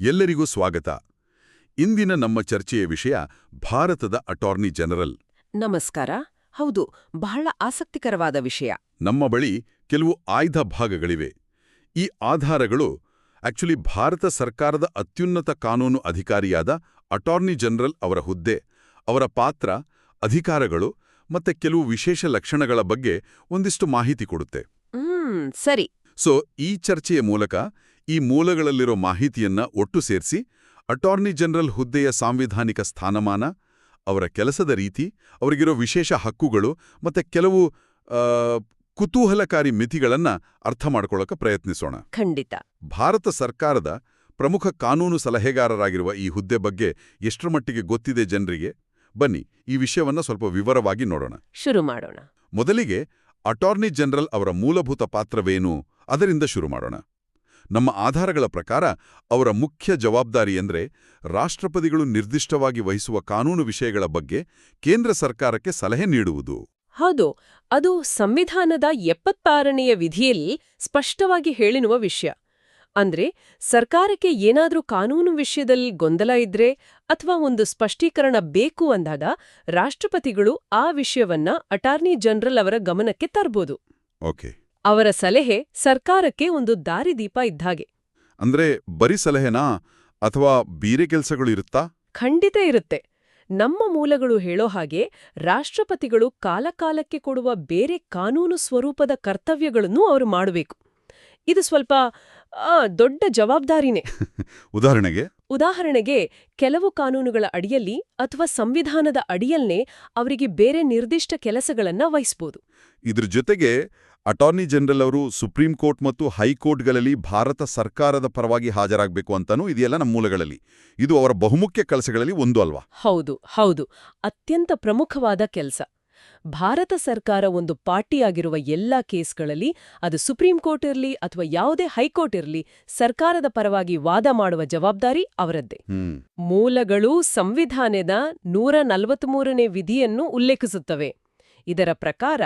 ಎಲ್ಲರಿಗೂ ಸ್ವಾಗತ. ಇಂದಿನ ನಮ್ಮ ಚರ್ಚೆಯ ವಿಷಯ ಭಾರತದ ಅಟಾರ್ನಿ ಜನರಲ್. ನಮಸ್ಕಾರ. ಹೌದು ಬಹಳ ಆಸಕ್ತಿಕರವಾದ ವಿಷಯ. ನಮ್ಮ ಬಳಿ ಕೆಲವು ಆಯ್ದ ಭಾಗಗಳಿವೆ. ಈ ಆಧಾರಗಳು ಆಕ್ಚುಲಿ ಭಾರತ ಸರ್ಕಾರದ ಅತ್ಯುನ್ನತ ಕಾನೂನು ಅಧಿಕಾರಿಯಾದ ಅಟಾರ್ನಿ ಜನರಲ್ ಅವರ ಹುದ್ದೆ ಅವರ ಪಾತ್ರ ಅಧಿಕಾರಗಳು ಮತ್ತೆ ಕೆಲವು ವಿಶೇಷ ಲಕ್ಷಣಗಳ ಬಗ್ಗೆ ಒಂದಿಷ್ಟು ಮಾಹಿತಿ ಕೊಡುತ್ತೆ. ಹ್ಮ್ ಸರಿ. ಸೊ ಈ ಚರ್ಚೆಯ ಮೂಲಕ ಈ ಮೂಲಗಳಲ್ಲಿರೋ ಮಾಹಿತಿಯನ್ನ ಒಟ್ಟು ಸೇರಿಸಿ ಅಟಾರ್ನಿ ಜನರಲ್ ಹುದ್ದೆಯ ಸಾಂವಿಧಾನಿಕ ಸ್ಥಾನಮಾನ ಅವರ ಕೆಲಸದ ರೀತಿ ಅವರಿಗಿರೋ ವಿಶೇಷ ಹಕ್ಕುಗಳು ಮತ್ತೆ ಕೆಲವು ಕುತೂಹಲಕಾರಿ ಮಿತಿಗಳನ್ನ ಅರ್ಥ ಮಾಡ್ಕೊಳ್ಳೋಕೆ ಪ್ರಯತ್ನಿಸೋಣ. ಖಂಡಿತ. ಭಾರತ ಸರ್ಕಾರದ ಪ್ರಮುಖ ಕಾನೂನು ಸಲಹೆಗಾರರಾಗಿರುವ ಈ ಹುದ್ದೆ ಬಗ್ಗೆ ಎಷ್ಟರ ಮಟ್ಟಿಗೆ ಗೊತ್ತಿದೆ ಜನರಿಗೆ? ಬನ್ನಿ ಈ ವಿಷಯವನ್ನ ಸ್ವಲ್ಪ ವಿವರವಾಗಿ ನೋಡೋಣ. ಶುರು ಮಾಡೋಣ. ಮೊದಲಿಗೆ ಅಟಾರ್ನಿ ಜನರಲ್ ಅವರ ಮೂಲಭೂತ ಪಾತ್ರವೇನು? ಅದರಿಂದ ಶುರು ಮಾಡೋಣ. ನಮ್ಮ ಆಧಾರಗಳ ಪ್ರಕಾರ ಅವರ ಮುಖ್ಯ ಜವಾಬ್ದಾರಿ ಎಂದರೆ ರಾಷ್ಟ್ರಪತಿಗಳು ನಿರ್ದಿಷ್ಟವಾಗಿ ವಹಿಸುವ ಕಾನೂನು ವಿಷಯಗಳ ಬಗ್ಗೆ ಕೇಂದ್ರ ಸರ್ಕಾರಕ್ಕೆ ಸಲಹೆ ನೀಡುವುದು. ಹೌದು ಅದು ಸಂವಿಧಾನದ ಎಪ್ಪತ್ತಾರನೆಯ ವಿಧಿಯಲ್ಲಿ ಸ್ಪಷ್ಟವಾಗಿ ಹೇಳಿರುವ ವಿಷಯ. ಅಂದ್ರೆ ಸರ್ಕಾರಕ್ಕೆ ಏನಾದರೂ ಕಾನೂನು ವಿಷಯದಲ್ಲಿ ಗೊಂದಲ ಇದ್ರೆ ಅಥವಾ ಒಂದು ಸ್ಪಷ್ಟೀಕರಣ ಬೇಕು ಅಂದಾಗ ರಾಷ್ಟ್ರಪತಿಗಳು ಆ ವಿಷಯವನ್ನ ಅಟಾರ್ನಿ ಜನರಲ್ ಅವರ ಗಮನಕ್ಕೆ ತರ್ಬೋದು. ಓಕೆ. ಅವರ ಸಲಹೆ ಸರ್ಕಾರಕ್ಕೆ ಒಂದು ದಾರಿದೀಪ ಇದ್ದಾಗೆ. ಅಂದ್ರೆ ಬರೀ ಸಲಹೆನಾ? ಅಥವಾ ಬೇರೆ ಕೆಲಸಗಳು ಇರುತ್ತಾ? ಖಂಡಿತ ಇರುತ್ತೆ. ನಮ್ಮ ಮೂಲಗಳು ಹೇಳೋ ಹಾಗೆ ರಾಷ್ಟ್ರಪತಿಗಳು ಕಾಲಕಾಲಕ್ಕೆ ಕೊಡುವ ಬೇರೆ ಕಾನೂನು ಸ್ವರೂಪದ ಕರ್ತವ್ಯಗಳನ್ನು ಅವರು ಮಾಡಬೇಕು. ಇದು ಸ್ವಲ್ಪ ದೊಡ್ಡ ಜವಾಬ್ದಾರಿನೇ. ಉದಾಹರಣೆಗೆ? ಉದಾಹರಣೆಗೆ ಕೆಲವು ಕಾನೂನುಗಳ ಅಡಿಯಲ್ಲಿ ಅಥವಾ ಸಂವಿಧಾನದ ಅಡಿಯಲ್ಲೇ ಅವರಿಗೆ ಬೇರೆ ನಿರ್ದಿಷ್ಟ ಕೆಲಸಗಳನ್ನ ವಹಿಸ್ಬೋದು. ಇದ್ರ ಜೊತೆಗೆ ಅಟಾರ್ನಿ ಜನರಲ್ ಅವರು ಸುಪ್ರೀಂ ಕೋರ್ಟ್ ಮತ್ತು ಹೈಕೋರ್ಟ್ಗಳಲ್ಲಿ ಭಾರತ ಸರ್ಕಾರದ ಪರವಾಗಿ ಹಾಜರಾಗಬೇಕು ಅಂತಾನೂ ಇದೆಯಲ್ಲ ನಮ್ಮ ಮೂಲಗಳಲ್ಲಿ. ಇದು ಅವರ ಬಹುಮುಖ್ಯ ಕೆಲಸಗಳಲ್ಲಿ ಒಂದು ಅಲ್ವಾ? ಹೌದು ಹೌದು. ಅತ್ಯಂತ ಪ್ರಮುಖವಾದ ಕೆಲಸ. ಭಾರತ ಸರ್ಕಾರ ಒಂದು ಪಾರ್ಟಿಯಾಗಿರುವ ಎಲ್ಲಾ ಕೇಸ್ಗಳಲ್ಲಿ ಅದು ಸುಪ್ರೀಂ ಕೋರ್ಟ್ ಇರಲಿ ಅಥವಾ ಯಾವುದೇ ಹೈಕೋರ್ಟ್ ಇರಲಿ ಸರ್ಕಾರದ ಪರವಾಗಿ ವಾದ ಮಾಡುವ ಜವಾಬ್ದಾರಿ ಅವರದ್ದೇ. ಮೂಲಗಳು ಸಂವಿಧಾನದ ನೂರ ನಲವತ್ಮೂರನೇ ವಿಧಿಯನ್ನು ಉಲ್ಲೇಖಿಸುತ್ತವೆ. ಇದರ ಪ್ರಕಾರ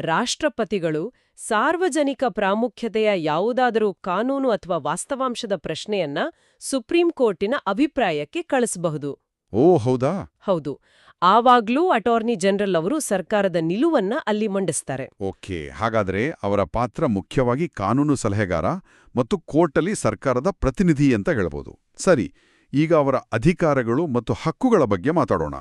ರಾಷ್ಟ್ರಪತಿಗಳು ಸಾರ್ವಜನಿಕ ಪ್ರಾಮುಖ್ಯತೆಯ ಯಾವುದಾದರೂ ಕಾನೂನು ಅಥವಾ ವಾಸ್ತವಾಂಶದ ಪ್ರಶ್ನೆಯನ್ನ ಸುಪ್ರೀಂ ಕೋರ್ಟಿನ ಅಭಿಪ್ರಾಯಕ್ಕೆ ಕಳಿಸಬಹುದು. ಓ ಹೌದಾ? ಹೌದು. ಆವಾಗ್ಲೂ ಅಟಾರ್ನಿ ಜನರಲ್ ಅವರು ಸರ್ಕಾರದ ನಿಲುವನ್ನ ಅಲ್ಲಿ ಮಂಡಿಸ್ತಾರೆ. ಓಕೆ ಹಾಗಾದ್ರೆ ಅವರ ಪಾತ್ರ ಮುಖ್ಯವಾಗಿ ಕಾನೂನು ಸಲಹೆಗಾರ ಮತ್ತು ಕೋರ್ಟಲ್ಲಿ ಸರ್ಕಾರದ ಪ್ರತಿನಿಧಿ ಅಂತ ಹೇಳಬಹುದು ಸರಿ ಈಗ ಅವರ ಅಧಿಕಾರಗಳು ಮತ್ತು ಹಕ್ಕುಗಳ ಬಗ್ಗೆ ಮಾತಾಡೋಣ.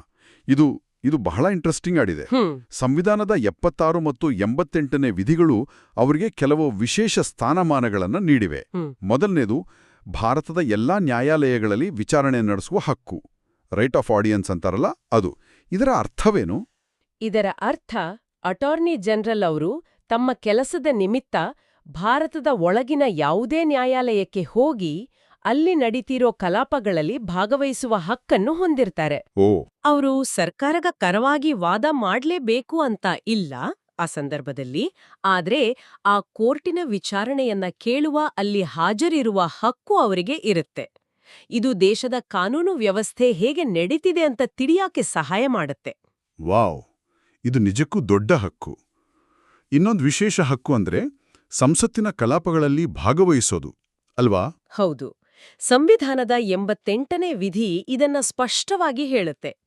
ಇದು ಇದು ಬಹಳ ಇಂಟ್ರೆಸ್ಟಿಂಗ್ ಆಗಿದೆ ಸಂವಿಧಾನದ ಎಪ್ಪತ್ತಾರು ಮತ್ತು ಎಂಬತ್ತೆಂಟನೇ ವಿಧಿಗಳು ಅವರಿಗೆ ಕೆಲವು ವಿಶೇಷ ಸ್ಥಾನಮಾನಗಳನ್ನು ನೀಡಿವೆ. ಮೊದಲನೇದು ಭಾರತದ ಎಲ್ಲಾ ನ್ಯಾಯಾಲಯಗಳಲ್ಲಿ ವಿಚಾರಣೆ ನಡೆಸುವ ಹಕ್ಕು ರೈಟ್ ಆಫ್ ಆಡಿಯನ್ಸ್ ಅಂತಾರಲ್ಲ ಅದು. ಇದರ ಅರ್ಥವೇನು? ಇದರ ಅರ್ಥ ಅಟಾರ್ನಿ ಜನರಲ್ ಅವರು ತಮ್ಮ ಕೆಲಸದ ನಿಮಿತ್ತ ಭಾರತದ ಒಳಗಿನ ಯಾವುದೇ ನ್ಯಾಯಾಲಯಕ್ಕೆ ಹೋಗಿ ಅಲ್ಲಿ ನಡೀತಿರೋ ಕಲಾಪಗಳಲ್ಲಿ ಭಾಗವಹಿಸುವ ಹಕ್ಕನ್ನು ಹೊಂದಿರ್ತಾರೆ. ಅವರು ಸರ್ಕಾರಗ ಕರವಾಗಿ ವಾದ ಮಾಡಲೇಬೇಕು ಅಂತ ಇಲ್ಲ ಆ ಸಂದರ್ಭದಲ್ಲಿ ಆದ್ರೆ ಆ ಕೋರ್ಟಿನ ವಿಚಾರಣೆಯನ್ನ ಕೇಳುವ ಅಲ್ಲಿ ಹಾಜರಿರುವ ಹಕ್ಕು ಅವರಿಗೆ ಇರುತ್ತೆ. ಇದು ದೇಶದ ಕಾನೂನು ವ್ಯವಸ್ಥೆ ಹೇಗೆ ನಡೀತಿದೆ ಅಂತ ತಿಳಿಯಾಕೆ ಸಹಾಯ ಮಾಡುತ್ತೆ. ವಾವ್. ಇದು ನಿಜಕ್ಕೂ ದೊಡ್ಡ ಹಕ್ಕು. ಇನ್ನೊಂದು ವಿಶೇಷ ಹಕ್ಕು ಅಂದ್ರೆ ಸಂಸತ್ತಿನ ಕಲಾಪಗಳಲ್ಲಿ ಭಾಗವಹಿಸೋದು ಅಲ್ವಾ? ಹೌದು. ಸಂವಿಧಾನದ ಎಂಬತ್ತೆಂಟನೇ ವಿಧಿ ಇದನ್ನ ಸ್ಪಷ್ಟವಾಗಿ ಹೇಳುತ್ತೆ.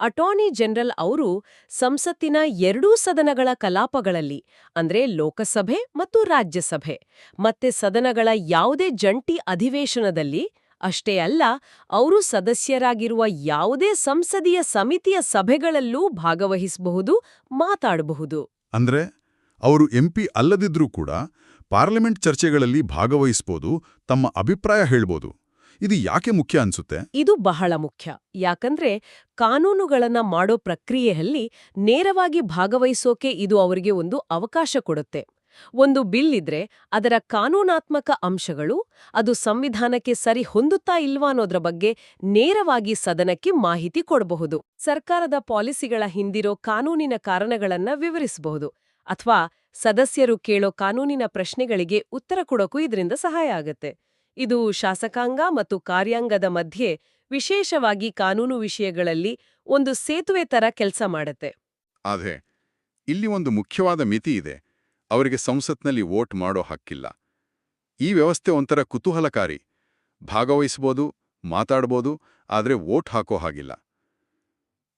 ಅಟಾರ್ನಿ ಜನರಲ್ ಅವರು ಸಂಸತ್ತಿನ ಎರಡೂ ಸದನಗಳ ಕಲಾಪಗಳಲ್ಲಿ, ಅಂದ್ರೆ ಲೋಕಸಭೆ ಮತ್ತು ರಾಜ್ಯಸಭೆ, ಮತ್ತೆ ಸದನಗಳ ಯಾವುದೇ ಜಂಟಿ ಅಧಿವೇಶನದಲ್ಲಿ, ಅಷ್ಟೇ ಅಲ್ಲ, ಅವರು ಸದಸ್ಯರಾಗಿರುವ ಯಾವುದೇ ಸಂಸದೀಯ ಸಮಿತಿಯ ಸಭೆಗಳಲ್ಲೂ ಭಾಗವಹಿಸಬಹುದು, ಮಾತಾಡಬಹುದು. ಅಂದ್ರೆ, ಅವರು ಎಂಪಿ ಅಲ್ಲದಿದ್ರೂ ಕೂಡ ಪಾರ್ಲಿಮೆಂಟ್ ಚರ್ಚೆಗಳಲ್ಲಿ ಭಾಗವಹಿಸ್ಬೋದು, ತಮ್ಮ ಅಭಿಪ್ರಾಯ ಹೇಳ್ಬೋದು. ಇದು ಯಾಕೆ ಮುಖ್ಯ ಅನ್ಸುತ್ತೆ? ಇದು ಬಹಳ ಮುಖ್ಯ. ಯಾಕಂದ್ರೆ ಕಾನೂನುಗಳನ್ನ ಮಾಡೋ ಪ್ರಕ್ರಿಯೆಯಲ್ಲಿ ನೇರವಾಗಿ ಭಾಗವಹಿಸೋಕೆ ಇದು ಅವರಿಗೆ ಒಂದು ಅವಕಾಶ ಕೊಡುತ್ತೆ. ಒಂದು ಬಿಲ್ ಇದ್ರೆ ಅದರ ಕಾನೂನಾತ್ಮಕ ಅಂಶಗಳು ಅದು ಸಂವಿಧಾನಕ್ಕೆ ಸರಿ ಹೊಂದುತ್ತಾ ಇಲ್ವಾ ಅನ್ನೋದ್ರ ಬಗ್ಗೆ ನೇರವಾಗಿ ಸದನಕ್ಕೆ ಮಾಹಿತಿ ಕೊಡಬಹುದು. ಸರ್ಕಾರದ ಪಾಲಿಸಿಗಳ ಹಿಂದಿರೋ ಕಾನೂನಿನ ಕಾರಣಗಳನ್ನ ವಿವರಿಸಬಹುದು. ಅಥವಾ ಸದಸ್ಯರು ಕೇಳೋ ಕಾನೂನಿನ ಪ್ರಶ್ನೆಗಳಿಗೆ ಉತ್ತರ ಕೊಡೋಕು ಇದರಿಂದ ಸಹಾಯ ಆಗತ್ತೆ. ಇದು ಶಾಸಕಾಂಗ ಮತ್ತು ಕಾರ್ಯಾಂಗದ ಮಧ್ಯೆ ವಿಶೇಷವಾಗಿ ಕಾನೂನು ವಿಷಯಗಳಲ್ಲಿ ಒಂದು ಸೇತುವೆ ತರ ಕೆಲಸ ಮಾಡತ್ತೆ. ಅದೇ ಇಲ್ಲಿ ಒಂದು ಮುಖ್ಯವಾದ ಮಿತಿ ಇದೆ. ಅವರಿಗೆ ಸಂಸತ್ನಲ್ಲಿ ವೋಟ್ ಮಾಡೋ ಹಕ್ಕಿಲ್ಲ. ಈ ವ್ಯವಸ್ಥೆ ಒಂಥರ ಕುತೂಹಲಕಾರಿ. ಭಾಗವಹಿಸ್ಬೋದು ಮಾತಾಡ್ಬೋದು ಆದರೆ ವೋಟ್ ಹಾಕೋ ಹಾಗಿಲ್ಲ.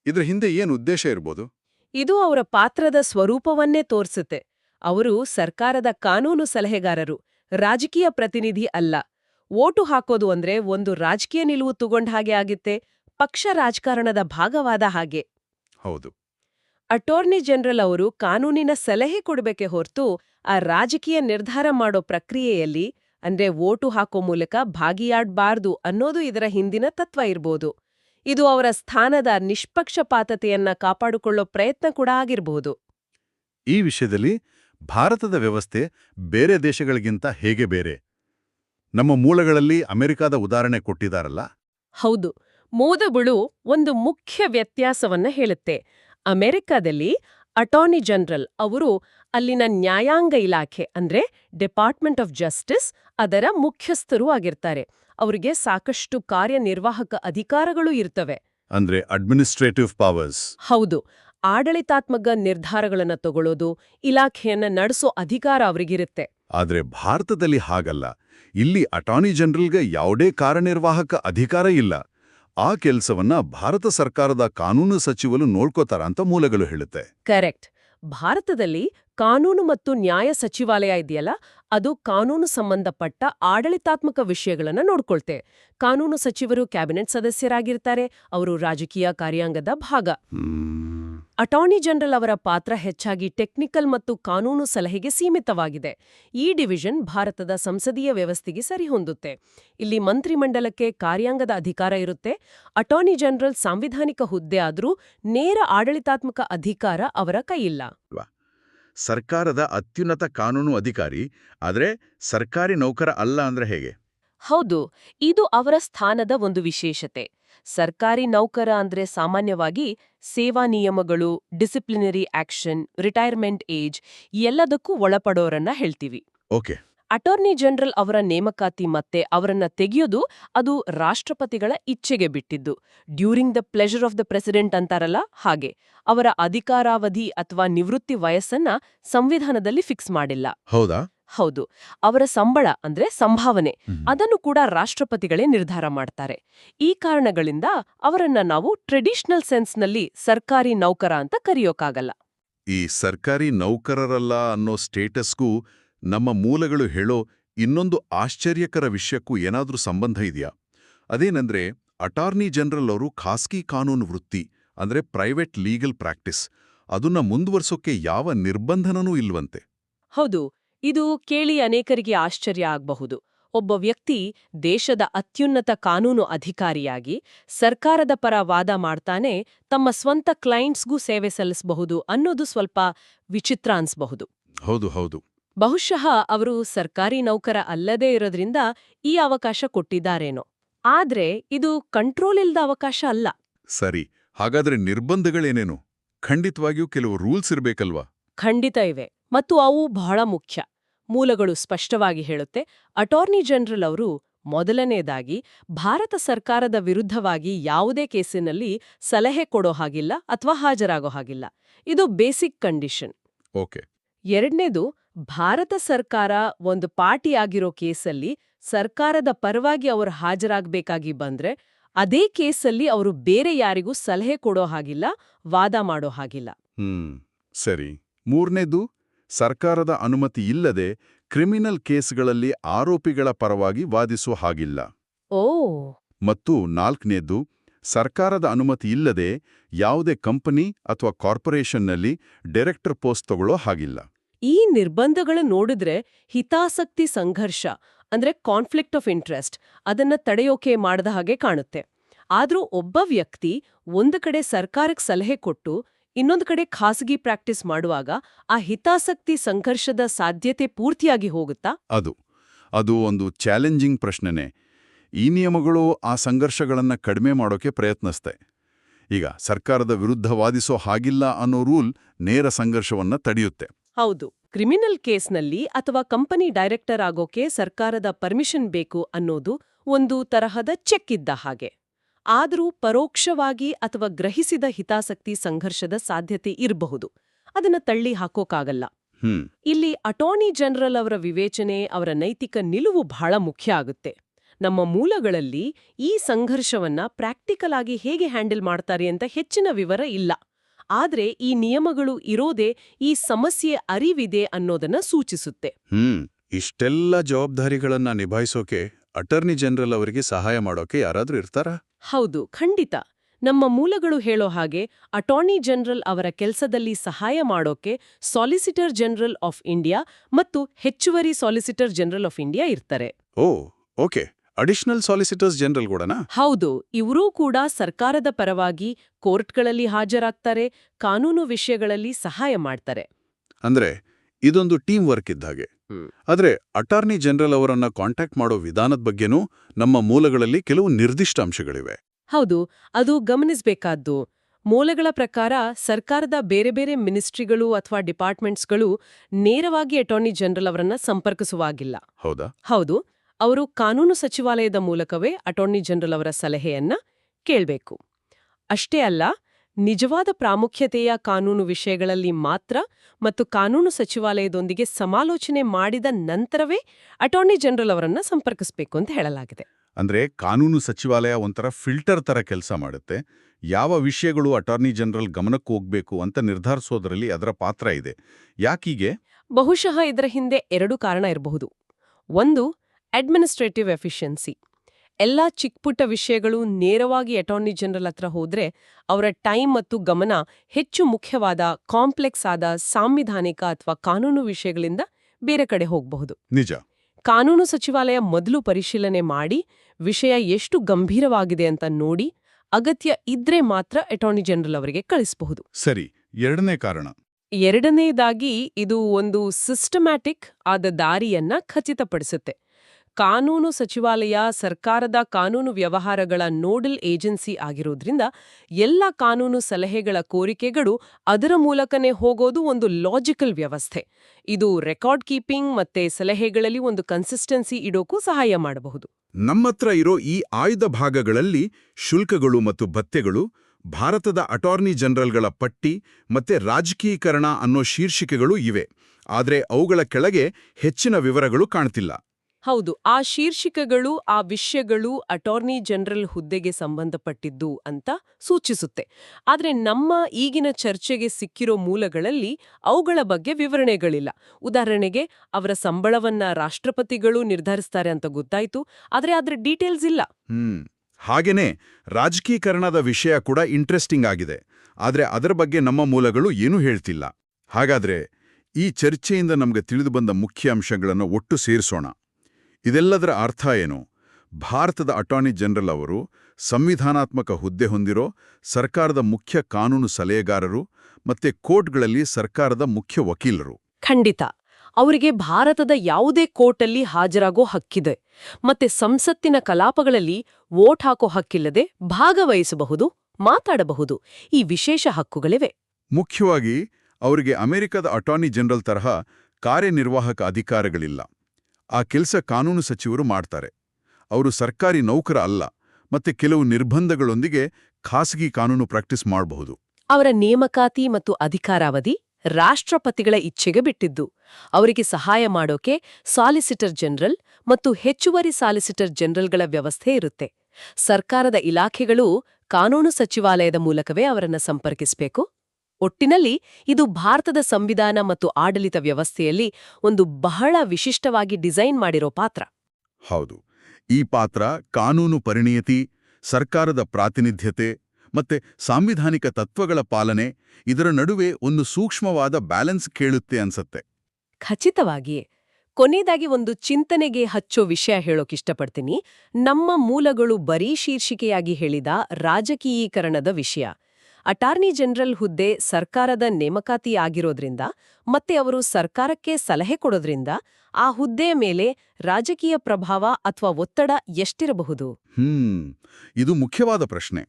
ಇದ್ರ ಹಿಂದೆ ಏನು ಉದ್ದೇಶ ಇರ್ಬೋದು? ಇದು ಅವರ ಪಾತ್ರದ ಸ್ವರೂಪವನ್ನೇ ತೋರ್ಸುತ್ತೆ. ಅವರು ಸರ್ಕಾರದ ಕಾನೂನು ಸಲಹೆಗಾರರು ರಾಜಕೀಯ ಪ್ರತಿನಿಧಿ ಅಲ್ಲ. ಓಟು ಹಾಕೋದು ಅಂದ್ರೆ ಒಂದು ರಾಜಕೀಯ ನಿಲುವು ತಗೊಂಡ ಹಾಗೆ ಆಗಿತ್ತೆ ಪಕ್ಷ ರಾಜಕಾರಣದ ಭಾಗವಾದ ಹಾಗೆ. ಹೌದು. ಅಟಾರ್ನಿ ಜನರಲ್ ಅವರು ಕಾನೂನಿನ ಸಲಹೆ ಕೊಡಬೇಕೆ ಹೊರತು ಆ ರಾಜಕೀಯ ನಿರ್ಧಾರ ಮಾಡೋ ಪ್ರಕ್ರಿಯೆಯಲ್ಲಿ ಅಂದ್ರೆ ಓಟು ಹಾಕೋ ಮೂಲಕ ಭಾಗಿಯಾಡ್ಬಾರ್ದು ಅನ್ನೋದು ಇದರ ಹಿಂದಿನ ತತ್ವ ಇರ್ಬೋದು. ಇದು ಅವರ ಸ್ಥಾನದ ನಿಷ್ಪಕ್ಷಪಾತತೆಯನ್ನ ಕಾಪಾಡಿಕೊಳ್ಳೋ ಪ್ರಯತ್ನ ಕೂಡ ಆಗಿರಬಹುದು ಈ ವಿಷಯದಲ್ಲಿ ಭಾರತದ ವ್ಯವಸ್ಥೆ ಬೇರೆ ದೇಶಗಳಿಗಿಂತ ಹೇಗೆ ಬೇರೆ? ನಮ್ಮ ಮೂಲಗಳಲ್ಲಿ ಅಮೆರಿಕಾದ ಉದಾಹರಣೆ ಕೊಟ್ಟಿದಾರಲ್ಲ ಹೌದು. ಮೋದಬುಳು ಒಂದು ಮುಖ್ಯ ವ್ಯತ್ಯಾಸವನ್ನ ಹೇಳುತ್ತೆ. ಅಮೆರಿಕದಲ್ಲಿ ಅಟಾರ್ನಿ ಜನರಲ್ ಅವರು ಅಲ್ಲಿನ ನ್ಯಾಯಾಂಗ ಇಲಾಖೆ ಅಂದ್ರೆ ಡಿಪಾರ್ಟ್ಮೆಂಟ್ ಆಫ್ ಜಸ್ಟಿಸ್ ಅದರ ಮುಖ್ಯಸ್ಥರೂ ಆಗಿರ್ತಾರೆ. ಅವರಿಗೆ ಸಾಕಷ್ಟು ಕಾರ್ಯನಿರ್ವಾಹಕ ಅಧಿಕಾರಗಳು ಇರ್ತವೆ. ಅಂದ್ರೆ ಅಡ್ಮಿನಿಸ್ಟ್ರೇಟಿವ್ ಪವರ್ಸ್. ಹೌದು. ಆಡಳಿತಾತ್ಮಕ ನಿರ್ಧಾರಗಳನ್ನು ತಗೊಳ್ಳೋದು ಇಲಾಖೆಯನ್ನ ನಡೆಸೋ ಅಧಿಕಾರ ಅವರಿಗಿರುತ್ತೆ. ಆದರೆ ಭಾರತದಲ್ಲಿ ಹಾಗಲ್ಲ. ಇಲ್ಲಿ ಅಟಾರ್ನಿ ಜನರಲ್ಗೆ ಯಾವುದೇ ಕಾರ್ಯನಿರ್ವಾಹಕ ಅಧಿಕಾರ ಇಲ್ಲ. ಆ ಕೆಲಸವನ್ನ ಭಾರತ ಸರ್ಕಾರದ ಕಾನೂನು ಸಚಿವರು ನೋಡ್ಕೋತಾರ ಅಂತ ಮೂಲಗಳು ಹೇಳುತ್ತೆ. ಕರೆಕ್ಟ್. ಭಾರತದಲ್ಲಿ ಕಾನೂನು ಮತ್ತು ನ್ಯಾಯ ಸಚಿವಾಲಯ ಇದೆಯಲ್ಲ ಅದು ಕಾನೂನು ಸಂಬಂಧಪಟ್ಟ ಆಡಳಿತಾತ್ಮಕ ವಿಷಯಗಳನ್ನು ನೋಡ್ಕೊಳ್ತೆ. ಕಾನೂನು ಸಚಿವರು ಕ್ಯಾಬಿನೆಟ್ ಸದಸ್ಯರಾಗಿರ್ತಾರೆ ಅವರು ರಾಜಕೀಯ ಕಾರ್ಯಾಂಗದ ಭಾಗ. ಅಟಾರ್ನಿ ಜನರಲ್ ಅವರ ಪಾತ್ರ ಹೆಚ್ಚಾಗಿ ಟೆಕ್ನಿಕಲ್ ಮತ್ತು ಕಾನೂನು ಸಲಹೆಗೆ ಸೀಮಿತವಾಗಿದೆ. ಈ ಡಿವಿಷನ್ ಭಾರತದ ಸಂಸದೀಯ ವ್ಯವಸ್ಥೆಗೆ ಸರಿಹೊಂದುತ್ತೆ. ಇಲ್ಲಿ ಮಂತ್ರಿಮಂಡಲಕ್ಕೆ ಕಾರ್ಯಾಂಗದ ಅಧಿಕಾರ ಇರುತ್ತೆ. ಅಟಾರ್ನಿ ಜನರಲ್ ಸಾಂವಿಧಾನಿಕ ಹುದ್ದೆ ಆದರೂ ನೇರ ಆಡಳಿತಾತ್ಮಕ ಅಧಿಕಾರ ಅವರ ಕೈಯಿಲ್ಲ. ಸರ್ಕಾರದ ಅತ್ಯುನ್ನತ ಕಾನೂನು ಅಧಿಕಾರಿ, ಆದರೆ ಸರ್ಕಾರಿ ನೌಕರ ಅಲ್ಲ ಅಂದ್ರೆ ಹೇಗೆ? ಹೌದು ಇದು ಅವರ ಸ್ಥಾನದ ಒಂದು ವಿಶೇಷತೆ. ಸರ್ಕಾರಿ ನೌಕರ ಅಂದ್ರೆ ಸಾಮಾನ್ಯವಾಗಿ ಸೇವಾ ನಿಯಮಗಳು ಡಿಸಿಪ್ಲಿನರಿ ಆಕ್ಷನ್ ರಿಟೈರ್ಮೆಂಟ್ ಏಜ್ ಎಲ್ಲದಕ್ಕೂ ಒಳಪಡೋರನ್ನ ಹೇಳ್ತೀವಿ. ಓಕೆ. ಅಟಾರ್ನಿ ಜನರಲ್ ಅವರ ನೇಮಕಾತಿ ಮತ್ತೆ ಅವರನ್ನ ತೆಗೆಯೋದು ಅದು ರಾಷ್ಟ್ರಪತಿಗಳ ಇಚ್ಛೆಗೆ ಬಿಟ್ಟಿದ್ದು. During the pleasure of the president ಅಂತಾರಲ್ಲ ಹಾಗೆ. ಅವರ ಅಧಿಕಾರಾವಧಿ ಅಥವಾ ನಿವೃತ್ತಿ ವಯಸ್ಸನ್ನ ಸಂವಿಧಾನದಲ್ಲಿ ಫಿಕ್ಸ್ ಮಾಡಿಲ್ಲ. ಹೌದಾ? ಹೌದು. ಅವರ ಸಂಬಳ ಅಂದ್ರೆ ಸಂಭಾವನೆ. ಅದನ್ನು ಕೂಡ ರಾಷ್ಟ್ರಪತಿಗಳೇ ನಿರ್ಧಾರ ಮಾಡ್ತಾರೆ. ಈ ಕಾರಣಗಳಿಂದ ಅವರನ್ನ ನಾವು ಟ್ರೆಡಿಷನಲ್ ಸೆನ್ಸ್ನಲ್ಲಿ ಸರ್ಕಾರಿ ನೌಕರ ಅಂತ ಕರೆಯೋಕಾಗಲ್ಲ. ಈ ಸರ್ಕಾರಿ ನೌಕರರಲ್ಲ ಅನ್ನೋ ಸ್ಟೇಟಸ್ಗೂ ನಮ್ಮ ಮೂಲಗಳು ಹೇಳೋ ಇನ್ನೊಂದು ಆಶ್ಚರ್ಯಕರ ವಿಷಯಕ್ಕೂ ಏನಾದರೂ ಸಂಬಂಧ ಇದೆಯಾ? ಅದೇನಂದ್ರೆ ಅಟಾರ್ನಿ ಜನರಲ್ ಅವರು ಖಾಸಗಿ ಕಾನೂನು ವೃತ್ತಿ ಅಂದ್ರೆ ಪ್ರೈವೇಟ್ ಲೀಗಲ್ ಪ್ರಾಕ್ಟೀಸ್ ಅದನ್ನ ಮುಂದುವರಿಸೋಕೆ ಯಾವ ನಿರ್ಬಂಧನನೂ ಇಲ್ವಂತೆ. ಹೌದು. ಇದು ಕೇಳಿ ಅನೇಕರಿಗೆ ಆಶ್ಚರ್ಯ ಆಗಬಹುದು. ಒಬ್ಬ ವ್ಯಕ್ತಿ ದೇಶದ ಅತ್ಯುನ್ನತ ಕಾನೂನು ಅಧಿಕಾರಿಯಾಗಿ ಸರ್ಕಾರದ ಪರ ವಾದ ಮಾಡ್ತಾನೆ ತಮ್ಮ ಸ್ವಂತ ಕ್ಲೈಂಟ್ಸ್ಗೂ ಸೇವೆ ಸಲ್ಲಿಸಬಹುದು ಅನ್ನೋದು ಸ್ವಲ್ಪ ವಿಚಿತ್ರ ಅನ್ಸ್ಬಹುದು. ಹೌದು ಹೌದು. ಬಹುಶಃ ಅವರು ಸರ್ಕಾರಿ ನೌಕರ ಅಲ್ಲದೇ ಇರೋದ್ರಿಂದ ಈ ಅವಕಾಶ ಕೊಟ್ಟಿದ್ದಾರೇನೋ. ಆದ್ರೆ ಇದು ಕಂಟ್ರೋಲ್ ಇಲ್ಲದ ಅವಕಾಶ ಅಲ್ಲ. ಸರಿ ಹಾಗಾದ್ರೆ ನಿರ್ಬಂಧಗಳೇನೇನು? ಖಂಡಿತವಾಗಿಯೂ ಕೆಲವು ರೂಲ್ಸ್ ಇರಬೇಕಲ್ವಾ? ಖಂಡಿತ ಇವೆ. ಮತ್ತು ಅವು ಬಹಳ ಮುಖ್ಯ. ಮೂಲಗಳು ಸ್ಪಷ್ಟವಾಗಿ ಹೇಳುತ್ತೆ ಅಟಾರ್ನಿ ಜನರಲ್ ಅವರು ಮೊದಲನೇದಾಗಿ ಭಾರತ ಸರ್ಕಾರದ ವಿರುದ್ಧವಾಗಿ ಯಾವುದೇ ಕೇಸಿನಲ್ಲಿ ಸಲಹೆ ಕೊಡೋ ಹಾಗಿಲ್ಲ ಅಥವಾ ಹಾಜರಾಗೋ ಹಾಗಿಲ್ಲ. ಇದು ಬೇಸಿಕ್ ಕಂಡೀಷನ್. ಓಕೆ. ಎರಡನೇದು ಭಾರತ ಸರ್ಕಾರ ಒಂದು ಪಾರ್ಟಿಯಾಗಿರೋ ಕೇಸಲ್ಲಿ ಸರ್ಕಾರದ ಪರವಾಗಿ ಅವರು ಹಾಜರಾಗಬೇಕಾಗಿ ಬಂದ್ರೆ ಅದೇ ಕೇಸಲ್ಲಿ ಅವರು ಬೇರೆ ಯಾರಿಗೂ ಸಲಹೆ ಕೊಡೋ ಹಾಗಿಲ್ಲ ವಾದ ಮಾಡೋ ಹಾಗಿಲ್ಲ. ಸರಿ. ಮೂರನೇದು ಸರ್ಕಾರದ ಅನುಮತಿ ಇಲ್ಲದೆ ಕ್ರಿಮಿನಲ್ ಕೇಸ್ಗಳಲ್ಲಿ ಆರೋಪಿಗಳ ಪರವಾಗಿ ವಾದಿಸುವ ಹಾಗಿಲ್ಲ. ಓ. ಮತ್ತು ನಾಲ್ಕನೇದು ಸರ್ಕಾರದ ಅನುಮತಿ ಇಲ್ಲದೆ ಯಾವುದೇ ಕಂಪನಿ ಅಥವಾ ಕಾರ್ಪೊರೇಷನ್ನಲ್ಲಿ ಡೈರೆಕ್ಟರ್ ಪೋಸ್ಟ್ ತಗೊಳ್ಳೋ ಹಾಗಿಲ್ಲ. ಈ ನಿರ್ಬಂಧಗಳು ನೋಡಿದ್ರೆ ಹಿತಾಸಕ್ತಿ ಸಂಘರ್ಷ ಅಂದ್ರೆ ಕಾನ್ಫ್ಲಿಕ್ಟ್ ಆಫ್ ಇಂಟ್ರೆಸ್ಟ್ ಅದನ್ನ ತಡೆಯೋಕೆ ಮಾಡದ ಹಾಗೆ ಕಾಣುತ್ತೆ. ಆದ್ರೂ ಒಬ್ಬ ವ್ಯಕ್ತಿ ಒಂದು ಕಡೆ ಸರ್ಕಾರಕ್ಕೆ ಸಲಹೆ ಕೊಟ್ಟು ಇನ್ನೊಂದು ಕಡೆ ಖಾಸಗಿ ಪ್ರಾಕ್ಟೀಸ್ ಮಾಡುವಾಗ ಆ ಹಿತಾಸಕ್ತಿ ಸಂಘರ್ಷದ ಸಾಧ್ಯತೆ ಪೂರ್ತಿಯಾಗಿ ಹೋಗುತ್ತಾ? ಅದು. ಅದು ಒಂದು ಚಾಲೆಂಜಿಂಗ್ ಪ್ರಶ್ನೆನೇ. ಈ ನಿಯಮಗಳು ಆ ಸಂಘರ್ಷಗಳನ್ನು ಕಡಿಮೆ ಮಾಡೋಕೆ ಪ್ರಯತ್ನಿಸ್ತೆ. ಈಗ ಸರ್ಕಾರದ ವಿರುದ್ಧ ವಾದಿಸೋ ಹಾಗಿಲ್ಲ ಅನ್ನೋ ರೂಲ್ ನೇರ ಸಂಘರ್ಷವನ್ನ ತಡೆಯುತ್ತೆ. ಹೌದು. ಕ್ರಿಮಿನಲ್ ಕೇಸ್ನಲ್ಲಿ ಅಥವಾ ಕಂಪನಿ ಡೈರೆಕ್ಟರ್ ಆಗೋಕೆ ಸರ್ಕಾರದ ಪರ್ಮಿಷನ್ ಬೇಕು ಅನ್ನೋದು ಒಂದು ತರಹದ ಚೆಕ್ ಇದ್ದ ಹಾಗೆ. ಆದರೂ ಪರೋಕ್ಷವಾಗಿ ಅಥವಾ ಗ್ರಹಿಸಿದ ಹಿತಾಸಕ್ತಿ ಸಂಘರ್ಷದ ಸಾಧ್ಯತೆ ಇರಬಹುದು. ಅದನ್ನ ತಳ್ಳಿ ಹಾಕೋಕ್ಕಾಗಲ್ಲ ಹ್ಮ್. ಇಲ್ಲಿ ಅಟಾರ್ನಿ ಜನರಲ್ ಅವರ ವಿವೇಚನೆ ಅವರ ನೈತಿಕ ನಿಲುವು ಬಹಳ ಮುಖ್ಯ ಆಗುತ್ತೆ. ನಮ್ಮ ಮೂಲಗಳಲ್ಲಿ ಈ ಸಂಘರ್ಷವನ್ನ ಪ್ರಾಕ್ಟಿಕಲ್ ಆಗಿ ಹೇಗೆ ಹ್ಯಾಂಡಲ್ ಮಾಡ್ತಾರೆ ಅಂತ ಹೆಚ್ಚಿನ ವಿವರ ಇಲ್ಲ. ಆದ್ರೆ ಈ ನಿಯಮಗಳು ಇರೋದೇ ಈ ಸಮಸ್ಯೆ ಅರಿವಿದೆ ಅನ್ನೋದನ್ನ ಸೂಚಿಸುತ್ತೆ. ಹ್ಮ್. ಇಷ್ಟೆಲ್ಲ ಜವಾಬ್ದಾರಿಗಳನ್ನ ನಿಭಾಯಿಸೋಕೆ ಅಟರ್ನಿ ಜನರಲ್ ಅವರಿಗೆ ಸಹಾಯ ಮಾಡೋಕೆ ಯಾರಾದ್ರೂ ಇರ್ತಾರಾ? ಹೌದು ಖಂಡಿತ. ನಮ್ಮ ಮೂಲಗಳು ಹೇಳೋ ಹಾಗೆ ಅಟಾರ್ನಿ ಜನರಲ್ ಅವರ ಕೆಲಸದಲ್ಲಿ ಸಹಾಯ ಮಾಡೋಕೆ ಸಾಲಿಸಿಟರ್ ಜನರಲ್ ಆಫ್ ಇಂಡಿಯಾ ಮತ್ತು ಹೆಚ್ಚುವರಿ ಸಾಲಿಸಿಟರ್ ಜನರಲ್ ಆಫ್ ಇಂಡಿಯಾ ಇರ್ತಾರೆ. Oh okay. Additional solicitors general ಕೂಡನಾ? ಹೌದು ಇವರೂ ಕೂಡ ಸರ್ಕಾರದ ಪರವಾಗಿ ಕೋರ್ಟ್ಗಳಲ್ಲಿ ಹಾಜರಾಗ್ತಾರೆ ಕಾನೂನು ವಿಷಯಗಳಲ್ಲಿ ಸಹಾಯ ಮಾಡ್ತಾರೆ. ಅಂದ್ರೆ ಇದೊಂದು ಟೀಮ್ ವರ್ಕ್ ಇದ್ದ ಹಾಗೆ. ಹ್ಮ್. ಆದ್ರೆ ಅಟಾರ್ನಿ ಜನರಲ್ ಅವರನ್ನ ಕಾಂಟ್ಯಾಕ್ಟ್ ಮಾಡೋ ವಿಧಾನದ ಬಗ್ಗೆನೂ ನಮ್ಮ ಮೂಲಗಳಲ್ಲಿ ಕೆಲವು ನಿರ್ದಿಷ್ಟ ಅಂಶಗಳಿವೆ. ಹೌದು ಅದು ಗಮನಿಸಬೇಕಾದ್ದು. ಮೂಲಗಳ ಪ್ರಕಾರ ಸರ್ಕಾರದ ಬೇರೆ ಬೇರೆ ಮಿನಿಸ್ಟ್ರಿಗಳು ಅಥವಾ ಡಿಪಾರ್ಟ್ಮೆಂಟ್ಸ್ಗಳು ನೇರವಾಗಿ ಅಟಾರ್ನಿ ಜನರಲ್ ಅವರನ್ನ ಸಂಪರ್ಕಿಸುವಾಗಿಲ್ಲ. ಹೌದಾ? ಹೌದು ಅವರು ಕಾನೂನು ಸಚಿವಾಲಯದ ಮೂಲಕವೇ ಅಟಾರ್ನಿ ಜನರಲ್ ಅವರ ಸಲಹೆಯನ್ನ ಕೇಳಬೇಕು. ಅಷ್ಟೇ ಅಲ್ಲ ನಿಜವಾದ ಪ್ರಾಮುಖ್ಯತೆಯ ಕಾನೂನು ವಿಷಯಗಳಲ್ಲಿ ಮಾತ್ರ ಮತ್ತು ಕಾನೂನು ಸಚಿವಾಲಯದೊಂದಿಗೆ ಸಮಾಲೋಚನೆ ಮಾಡಿದ ನಂತರವೇ ಅಟಾರ್ನಿ ಜನರಲ್ ಅವರನ್ನ ಸಂಪರ್ಕಿಸಬೇಕು ಅಂತ ಹೇಳಲಾಗಿದೆ. ಅಂದ್ರೆ ಕಾನೂನು ಸಚಿವಾಲಯ ಒಂಥರ ಫಿಲ್ಟರ್ ತರ ಕೆಲಸ ಮಾಡುತ್ತೆ. ಯಾವ ವಿಷಯಗಳು ಅಟಾರ್ನಿ ಜನರಲ್ ಗಮನಕ್ಕೆ ಹೋಗ್ಬೇಕು ಅಂತ ನಿರ್ಧರಿಸೋದರಲ್ಲಿ ಅದರ ಪಾತ್ರ ಇದೆ. ಯಾಕೀಗೆ? ಬಹುಶಃ ಇದರ ಹಿಂದೆ ಎರಡು ಕಾರಣ ಇರಬಹುದು. ಒಂದು ಅಡ್ಮಿನಿಸ್ಟ್ರೇಟಿವ್ ಎಫಿಷಿಯನ್ಸಿ ಎಲ್ಲ ಚಿಕ್ಕಪುಟ್ಟ ವಿಷಯಗಳು ನೇರವಾಗಿ ಅಟಾರ್ನಿ ಜನರಲ್ ಹತ್ರ ಹೋದ್ರೆ ಅವರ ಟೈಮ್ ಮತ್ತು ಗಮನ ಹೆಚ್ಚು ಮುಖ್ಯವಾದ ಕಾಂಪ್ಲೆಕ್ಸ್ ಆದ ಸಾಂವಿಧಾನಿಕ ಅಥವಾ ಕಾನೂನು ವಿಷಯಗಳಿಂದ ಬೇರೆ ಕಡೆ ಹೋಗಬಹುದು. ನಿಜ. ಕಾನೂನು ಸಚಿವಾಲಯ ಮೊದಲು ಪರಿಶೀಲನೆ ಮಾಡಿ ವಿಷಯ ಎಷ್ಟು ಗಂಭೀರವಾಗಿದೆ ಅಂತ ನೋಡಿ ಅಗತ್ಯ ಇದ್ರೆ ಮಾತ್ರ ಅಟಾರ್ನಿ ಜನರಲ್ ಅವರಿಗೆ ಕಳಿಸಬಹುದು. ಸರಿ ಎರಡನೇ ಕಾರಣ. ಎರಡನೇದಾಗಿ ಇದು ಒಂದು ಸಿಸ್ಟಮ್ಯಾಟಿಕ್ ಆದ ದಾರಿಯನ್ನ ಖಚಿತಪಡಿಸುತ್ತೆ. ಕಾನೂನು ಸಚಿವಾಲಯ ಸರ್ಕಾರದ ಕಾನೂನು ವ್ಯವಹಾರಗಳ ನೋಡಲ್ ಏಜೆನ್ಸಿ ಆಗಿರೋದ್ರಿಂದ ಎಲ್ಲ ಕಾನೂನು ಸಲಹೆಗಳ ಕೋರಿಕೆಗಳು ಅದರ ಮೂಲಕನೇ ಹೋಗೋದು ಒಂದು ಲಾಜಿಕಲ್ ವ್ಯವಸ್ಥೆ. ಇದು ರೆಕಾರ್ಡ್ ಕೀಪಿಂಗ್ ಮತ್ತೆ ಸಲಹೆಗಳಲ್ಲಿ ಒಂದು ಕನ್ಸಿಸ್ಟೆನ್ಸಿ ಇಡೋಕ್ಕೂ ಸಹಾಯ ಮಾಡಬಹುದು. ನಮ್ಮತ್ರ ಇರೋ ಈ ಆಯ್ದ ಭಾಗಗಳಲ್ಲಿ ಶುಲ್ಕಗಳು ಮತ್ತು ಭತ್ತೆಗಳು ಭಾರತದ ಅಟಾರ್ನಿ ಜನರಲ್ಗಳ ಪಟ್ಟಿ ಮತ್ತೆ ರಾಜಕೀಕರಣ ಅನ್ನೋ ಶೀರ್ಷಿಕೆಗಳು ಇವೆ. ಆದರೆ ಅವುಗಳ ಕೆಳಗೆ ಹೆಚ್ಚಿನ ವಿವರಗಳು ಕಾಣ್ತಿಲ್ಲ. ಹೌದು, ಆ ಶೀರ್ಷಿಕೆಗಳು, ಆ ವಿಷಯಗಳು ಅಟಾರ್ನಿ ಜನರಲ್ ಹುದ್ದೆಗೆ ಸಂಬಂಧಪಟ್ಟಿದ್ದು ಅಂತ ಸೂಚಿಸುತ್ತೆ. ಆದರೆ ನಮ್ಮ ಈಗಿನ ಚರ್ಚೆಗೆ ಸಿಕ್ಕಿರೋ ಮೂಲಗಳಲ್ಲಿ ಅವುಗಳ ಬಗ್ಗೆ ವಿವರಣೆಗಳಿಲ್ಲ. ಉದಾಹರಣೆಗೆ, ಅವರ ಸಂಬಳವನ್ನ ರಾಷ್ಟ್ರಪತಿಗಳು ನಿರ್ಧರಿಸ್ತಾರೆ ಅಂತ ಗೊತ್ತಾಯ್ತು, ಆದರೆ ಅದರ ಡೀಟೇಲ್ಸ್ ಇಲ್ಲ. ಹ್ಮ್, ಹಾಗೇನೆ ರಾಜಕೀಕರಣದ ವಿಷಯ ಕೂಡ ಇಂಟ್ರೆಸ್ಟಿಂಗ್ ಆಗಿದೆ. ಆದರೆ ಅದರ ಬಗ್ಗೆ ನಮ್ಮ ಮೂಲಗಳು ಏನೂ ಹೇಳ್ತಿಲ್ಲ. ಹಾಗಾದ್ರೆ ಈ ಚರ್ಚೆಯಿಂದ ನಮಗೆ ತಿಳಿದು ಬಂದ ಮುಖ್ಯ ಅಂಶಗಳನ್ನು ಒಟ್ಟು ಸೇರಿಸೋಣ. ಇದೆಲ್ಲದರ ಅರ್ಥ ಏನು? ಭಾರತದ ಅಟಾರ್ನಿ ಜನರಲ್ ಅವರು ಸಂವಿಧಾನಾತ್ಮಕ ಹುದ್ದೆ ಹೊಂದಿರೋ ಸರ್ಕಾರದ ಮುಖ್ಯ ಕಾನೂನು ಸಲಹೆಗಾರರು ಮತ್ತೆ ಕೋರ್ಟ್ಗಳಲ್ಲಿ ಸರ್ಕಾರದ ಮುಖ್ಯ ವಕೀಲರು. ಖಂಡಿತ. ಅವರಿಗೆ ಭಾರತದ ಯಾವುದೇ ಕೋರ್ಟಲ್ಲಿ ಹಾಜರಾಗೋ ಹಕ್ಕಿದೆ. ಮತ್ತೆ ಸಂಸತ್ತಿನ ಕಲಾಪಗಳಲ್ಲಿ ವೋಟ್ ಹಾಕೋ ಹಕ್ಕಿಲ್ಲದೆ ಭಾಗವಹಿಸಬಹುದು ಮಾತಾಡಬಹುದು. ಈ ವಿಶೇಷ ಹಕ್ಕುಗಳಿವೆ. ಮುಖ್ಯವಾಗಿ ಅವರಿಗೆ ಅಮೆರಿಕದ ಅಟಾರ್ನಿ ಜನರಲ್ ತರಹ ಕಾರ್ಯನಿರ್ವಾಹಕ ಅಧಿಕಾರಗಳಿಲ್ಲ. ಆ ಕೆಲಸ ಕಾನೂನು ಸಚಿವರು ಮಾಡ್ತಾರೆ. ಅವರು ಸರ್ಕಾರಿ ನೌಕರ ಅಲ್ಲ, ಮತ್ತೆ ಕೆಲವು ನಿರ್ಬಂಧಗಳೊಂದಿಗೆ ಖಾಸಗಿ ಕಾನೂನು ಪ್ರಾಕ್ಟೀಸ್ ಮಾಡಬಹುದು. ಅವರ ನೇಮಕಾತಿ ಮತ್ತು ಅಧಿಕಾರಾವಧಿ ರಾಷ್ಟ್ರಪತಿಗಳ ಇಚ್ಛೆಗೆ ಬಿಟ್ಟಿದ್ದು. ಅವರಿಗೆ ಸಹಾಯ ಮಾಡೋಕೆ ಸಾಲಿಸಿಟರ್ ಜನರಲ್ ಮತ್ತು ಹೆಚ್ಚುವರಿ ಸಾಲಿಸಿಟರ್ ಜನರಲ್ಗಳ ವ್ಯವಸ್ಥೆ ಇರುತ್ತೆ. ಸರ್ಕಾರದ ಇಲಾಖೆಗಳು ಕಾನೂನು ಸಚಿವಾಲಯದ ಮೂಲಕವೇ ಅವರನ್ನ ಸಂಪರ್ಕಿಸಬೇಕು. ಒಟ್ಟಿನಲ್ಲಿ ಇದು ಭಾರತದ ಸಂವಿಧಾನ ಮತ್ತು ಆಡಳಿತ ವ್ಯವಸ್ಥೆಯಲ್ಲಿ ಒಂದು ಬಹಳ ವಿಶಿಷ್ಟವಾಗಿ ಡಿಸೈನ್ ಮಾಡಿರೋ ಪಾತ್ರ. ಹೌದು. ಈ ಪಾತ್ರ ಕಾನೂನು ಪರಿಣಿಯತಿ ಸರ್ಕಾರದ ಪ್ರಾತಿನಿಧ್ಯತೆ ಮತ್ತೆ ಸಾಂವಿಧಾನಿಕ ತತ್ವಗಳ ಪಾಲನೆ ಇದರ ನಡುವೆ ಒಂದು ಸೂಕ್ಷ್ಮವಾದ ಬ್ಯಾಲೆನ್ಸ್ ಕೇಳುತ್ತೆ ಅನ್ಸತ್ತೆ. ಖಚಿತವಾಗಿಯೇ ಕೊನೆಯದಾಗಿ ಒಂದು ಚಿಂತನೆಗೆ ಹಚ್ಚೋ ವಿಷಯ ಹೇಳೋಕಿಷ್ಟಪಡ್ತೀನಿ ನಮ್ಮ ಮೂಲಗಳು ಬರೀ ಶೀರ್ಷಿಕೆಯಾಗಿ ಹೇಳಿದ ರಾಜಕೀಯೀಕರಣದ ವಿಷಯ. ಅಟಾರ್ನಿ ಜನರಲ್ ಹುದ್ದೆ ಸರ್ಕಾರದ ನೇಮಕಾತಿ ಆಗಿರೋದ್ರಿಂದ ಮತ್ತೆ ಅವರು ಸರ್ಕಾರಕ್ಕೆ ಸಲಹೆ ಕೊಡೋದ್ರಿಂದ ಆ ಹುದ್ದೆಯ ಮೇಲೆ ರಾಜಕೀಯ ಪ್ರಭಾವ ಅಥವಾ ಒತ್ತಡ ಎಷ್ಟಿರಬಹುದು? ಹ್ಮ್ ಇದು ಮುಖ್ಯವಾದ ಪ್ರಶ್ನೆ.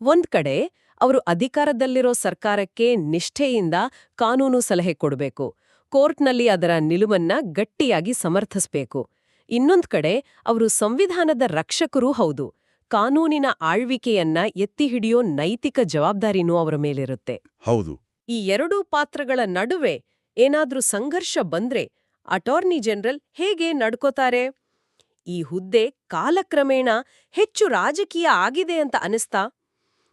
ಒಂದ್ ಕಡೆ ಅವರು ಅಧಿಕಾರದಲ್ಲಿರೋ ಸರ್ಕಾರಕ್ಕೆ ನಿಷ್ಠೆಯಿಂದ ಕಾನೂನು ಸಲಹೆ ಕೊಡಬೇಕು ಕೋರ್ಟ್ನಲ್ಲಿ ಅದರ ನಿಲುವನ್ನ ಗಟ್ಟಿಯಾಗಿ ಸಮರ್ಥಿಸಬೇಕು. ಇನ್ನೊಂದ್ ಕಡೆ ಅವರು ಸಂವಿಧಾನದ ರಕ್ಷಕರೂ ಹೌದು. ಕಾನೂನಿನ ಆಳ್ವಿಕೆಯನ್ನ ಎತ್ತಿ ಹಿಡಿಯೋ ನೈತಿಕ ಜವಾಬ್ದಾರಿನೂ ಅವರ ಮೇಲಿರುತ್ತೆ. ಹೌದು. ಈ ಎರಡೂ ಪಾತ್ರಗಳ ನಡುವೆ ಏನಾದ್ರೂ ಸಂಘರ್ಷ ಬಂದ್ರೆ ಅಟಾರ್ನಿ ಜನರಲ್ ಹೇಗೆ ನಡ್ಕೋತಾರೆ? ಈ ಹುದ್ದೆ ಕಾಲಕ್ರಮೇಣ ಹೆಚ್ಚು ರಾಜಕೀಯ ಆಗಿದೆ ಅಂತ ಅನಿಸ್ತಾ?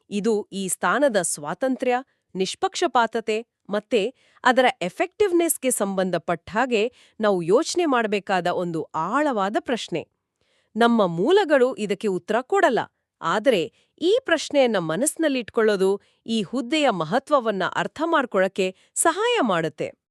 ಇದು ಈ ಸ್ಥಾನದ ಸ್ವಾತಂತ್ರ್ಯ ನಿಷ್ಪಕ್ಷಪಾತತೆ ಮತ್ತೆ ಅದರ ಎಫೆಕ್ಟಿವ್ನೆಸ್ಗೆ ಸಂಬಂಧಪಟ್ಟ ಹಾಗೆ ನಾವು ಯೋಚನೆ ಮಾಡಬೇಕಾದ ಒಂದು ಆಳವಾದ ಪ್ರಶ್ನೆ. ನಮ್ಮ ಮೂಲಗಳು ಇದಕ್ಕೆ ಉತ್ತರ ಕೊಡಲ್ಲ. ಆದರೆ ಈ ಪ್ರಶ್ನೆಯನ್ನ ಮನಸ್ಸಿನಲ್ಲಿಟ್ಕೊಳ್ಳೋದು ಈ ಹುದ್ದೆಯ ಮಹತ್ವವನ್ನ ಅರ್ಥ ಮಾಡ್ಕೊಳ್ಳಕ್ಕೆ ಸಹಾಯ ಮಾಡುತ್ತೆ.